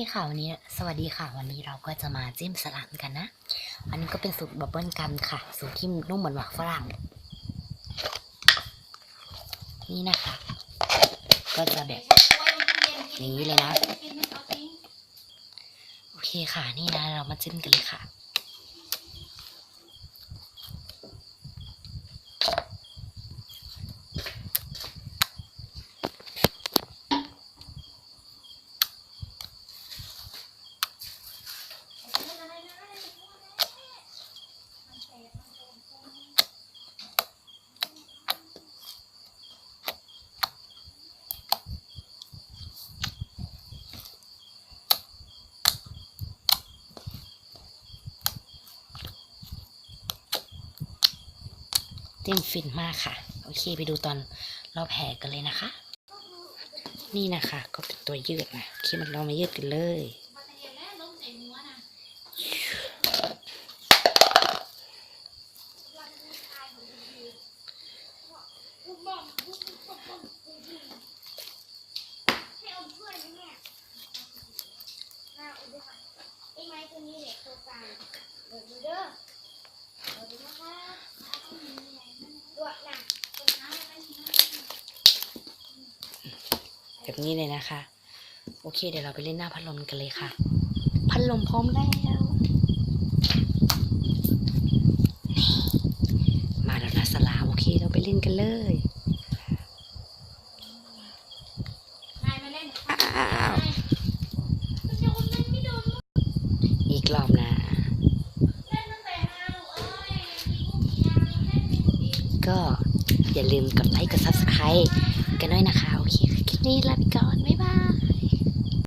พี่ค่ะวันนี้สวัสดีค่ะ วันนี้เราก็จะมาจิ้มสลัดกันนะ อันนี้ก็เป็นสูตรบับเบิ้ลกันค่ะ สูตรที่นุ่มเหมือนหมากฝรั่ง นี่นะคะ ก็จะแบบอย่างนี้เลยนะ โอเคค่ะ นี่นะ เรามาจิ้มกันเลยค่ะ จิ้มฟินมากค่ะ โอเคไปดูตอนเราแผ่กันเลยนะคะ นี่นะคะ ก็เป็นตัวยืดนะโอเคมันเรามายืดกันเลยไม้ตัวนี้เนี่ยตัวกลางเดี๋ยวดูเด้อเดี๋ยวดูนะคะตัวหนักตัวน้ำมันนะ แบบนี้เลยนะคะ โอเค เดี๋ยวเราไปเล่นหน้าพัดลมกันเลยค่ะ พัดลมพร้อมแล้วนี่มาแล้วนะสลามโอเค เราไปเล่นกันเลยนายมาเล่นอ้าวมันโดนมันไม่โดนอีกรอบนะเล่นตั้งแต่มาลูกเอ้ยมีลูกกี่ยางเล่นไม่หมดอีกก็อย่าลืมกดไลค์กด subscribe กันด้วยนะคะ โอเค นี้ลาไปก่อน บ๊ายบาย